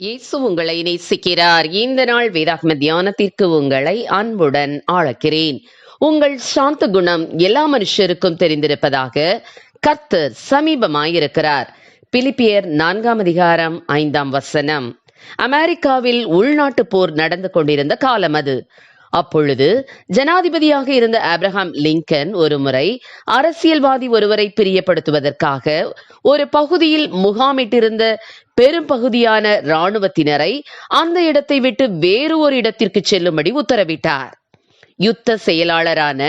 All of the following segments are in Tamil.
இயேசு உங்களை நேசிக்கிறார். இந்த நாள் வேதாகம தியானத்திற்கு உங்களை அன்புடன் ஆளக்கிறேன். உங்கள் சாந்த குணம் எல்லா மனுஷருக்கும் தெரிந்திருப்பதாக கர்த்தர் சமீபமாயிருக்கிறார். பிலிப்பியர் நான்காம் அதிகாரம் ஐந்தாம் வசனம். அமெரிக்காவில் உள்நாட்டு போர் நடந்து கொண்டிருந்த காலம் அது. அப்பொழுது ஜனாதிபதியாக இருந்த ஆப்ரஹாம் லிங்கன் ஒருமுறை அரசியல்வாதி ஒருவரை பிரியப்படுத்துவதற்காக ஒரு பகுதியில் முகாமிட்டிருந்த பெரும் பகுதியான இராணுவத்தினரை அந்த இடத்தை விட்டு வேறு ஒரு இடத்திற்கு செல்லும்படி உத்தரவிட்டார். யுத்த செயலாளரான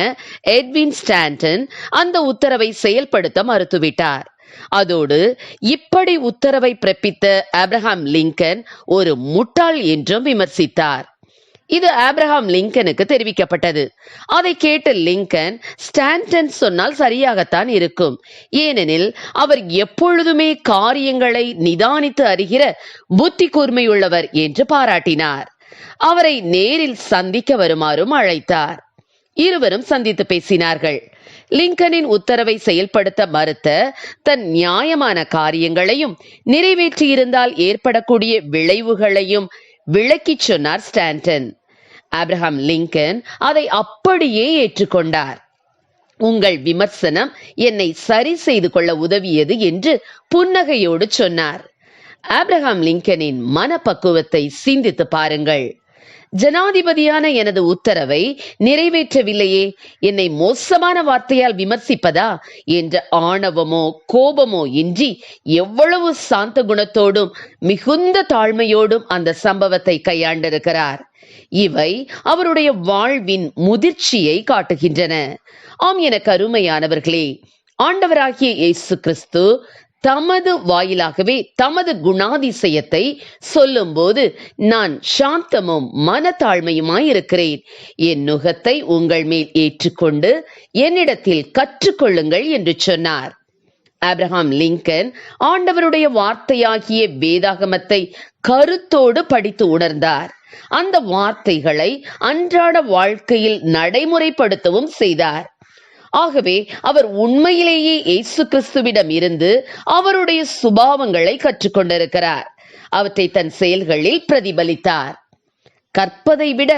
எட்வின் ஸ்டாண்டன் அந்த உத்தரவை செயல்படுத்த மறுத்துவிட்டார். அதோடு இப்படி உத்தரவை பிறப்பித்த ஆப்ரஹாம் லிங்கன் ஒரு முட்டாள் என்றும் விமர்சித்தார். இது ஆப்ரஹாம் லிங்கனுக்கு தெரிவிக்கப்பட்டது. அதை கேட்ட லிங்கன் ஸ்டாண்டன் சொன்னால் சரியாகத்தான் இருக்கும். ஏனெனில் அவர் எப்பொழுதுமே காரியங்களை நிதானித்து அறிகிற புத்தி கூர்மையுள்ளவர் என்று பாராட்டினார். அவரை நேரில் சந்திக்க வருமாறும் அழைத்தார். இருவரும் சந்தித்து பேசினார்கள். லிங்கனின் உத்தரவை செயல்படுத்த மறுத்த தன் நியாயமான காரியங்களையும் நிறைவேற்றியிருந்தால் ஏற்படக்கூடிய விளைவுகளையும் விளக்கிச் சொன்னார் ஸ்டாண்டன். ஆப்ரஹாம் லிங்கன் அதை அப்படியே ஏற்றுக்கொண்டார். உங்கள் விமர்சனம் என்னை சரி செய்து கொள்ள உதவியது என்று புன்னகையோடு சொன்னார். ஆப்ரஹாம் லிங்கனின் மனப்பக்குவத்தை சிந்தித்து பாருங்கள். ஜனாதிபதியான எனது உத்தரவை நிறைவேற்றவில்லையே. என்னை மோசமான வார்த்தையால் விமர்சிப்பதா? என்ற ஆணவமோ கோபமோ இன்றி எவ்வளவு சாந்த குணத்தோடும் மிகுந்த தாழ்மையோடும் அந்த சம்பவத்தை கையாண்டிருக்கிறார். இவை அவருடைய வாழ்வின் முதிர்ச்சியை காட்டுகின்றன. ஆம் என கருமையானவர்களே ஆண்டவராகிய இயேசு கிறிஸ்து தமது வாயிலாகவே தமது குணாதிசயத்தை சொல்லும்போது நான் சாந்தமும் மனத்தாழ்மையுமாய் இருக்கிறேன் என் நுகத்தை உங்கள் மேல் ஏற்றுக்கொண்டு என்னிடத்தில் கற்றுக்கொள்ளுங்கள் என்று சொன்னார். ஆப்ரஹாம் லிங்கன் ஆண்டவருடைய வார்த்தையாகிய வேதாகமத்தை கருத்தோடு படித்து உணர்ந்தார். அந்த வார்த்தைகளை அன்றாட வாழ்க்கையில் நடைமுறைப்படுத்தவும் செய்தார். ஆகவே அவர் உண்மையிலேயே இயேசு கிறிஸ்துவிடம் இருந்து அவருடைய சுபாவங்களை கற்றுக்கொண்டிருக்கிறார். அவற்றை தன் செயல்களில் பிரதிபலித்தார். கற்பதை விட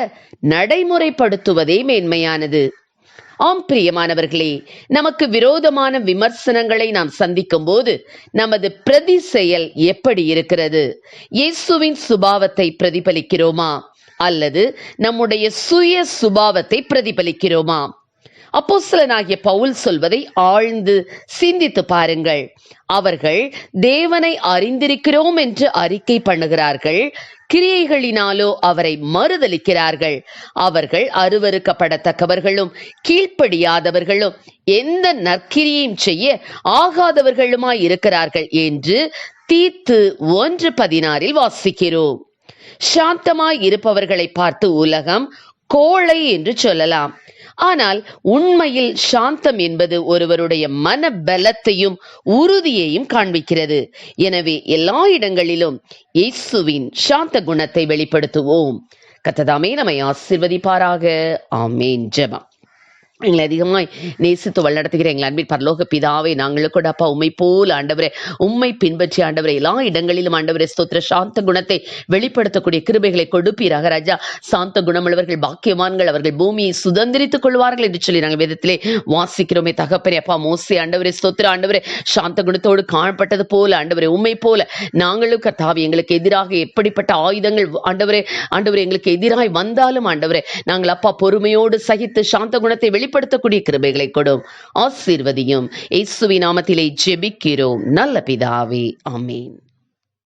நடைமுறைப்படுத்துவதே மேன்மையானது. ஆம் பிரியமானவர்களே நமக்கு விரோதமான விமர்சனங்களை நாம் சந்திக்கும் போது நமது பிரதி செயல் எப்படி இருக்கிறது? இயேசுவின் சுபாவத்தை பிரதிபலிக்கிறோமா? அல்லது நம்முடைய சுய சுபாவத்தை பிரதிபலிக்கிறோமா? அப்போஸ்தலனாகிய பவுல் சொல்வதை ஆழ்ந்து சிந்தித்து பாருங்கள். அவர்கள் தேவனை அறிந்திருக்கிறோம் என்று அறிக்கை பண்ணுகிறார்கள். கிரியைகளினாலோ அவரை மறுதலிக்கிறார்கள். அவர்கள் அருவறுக்கப்படத்தக்கவர்களும் கீழ்ப்படியாதவர்களும் எந்த நற்கிரியையும் செய்ய ஆகாதவர்களுமாய் இருக்கிறார்கள் என்று தீத்து ஒன்று பதினாறில் வாசிக்கிறோம். சாந்தமாய் இருப்பவர்களை பார்த்து உலகம் கோழை என்று சொல்லலாம். ஆனால் உண்மையில் சாந்தம் என்பது ஒருவருடைய மன பலத்தையும் உறுதியையும் காண்பிக்கிறது. எனவே எல்லா இடங்களிலும் இயேசுவின் சாந்த குணத்தை வெளிப்படுத்துவோம். கத்ததாமே நம்மை ஆசிர்வதிப்பாராக. ஆமேன். ஜெபம். எங்களை அதிகமாய் நேசித்து வழிநடத்துகிற எங்கள் அன்பின் பரலோக பிதாவை நாங்களும் கூட அப்பா உண்மை போல் ஆண்டவரே உண்மை பின்பற்றி ஆண்டவரை எல்லா இடங்களிலும் ஆண்டவரே ஸ்தோத்திர சாந்த குணத்தை வெளிப்படுத்தக்கூடிய கிருபைகளை கொடுப்பீராக ராஜா. சாந்த குணமுள்ளவர்கள் பாக்கியவான்கள் அவர்கள் பூமியை சுதந்திரித்துக் கொள்வார்கள் என்று சொல்லி நாங்கள் வேதத்திலே வாசிக்கிறோமே. தகப்பரே அப்பா மோசி ஆண்டவரே ஸ்தோத்திர ஆண்டவரே சாந்த குணத்தோடு காணப்பட்டது போல ஆண்டவரே உண்மை போல நாங்களும் கர்த்தாவி எங்களுக்கு எதிராக எப்படிப்பட்ட ஆயுதங்கள் ஆண்டவரே ஆண்டவரே எங்களுக்கு எதிராக வந்தாலும் ஆண்டவரே நாங்கள் அப்பா பொறுமையோடு சகித்து சாந்த குணத்தை வெளிப்படுத்தக்கூடிய கிருபைகளை கொடும். ஆசீர்வதியும். இயேசுவின் நாமத்திலே ஜெபிக்கிறோம். நல்ல பிதாவே. அமீன்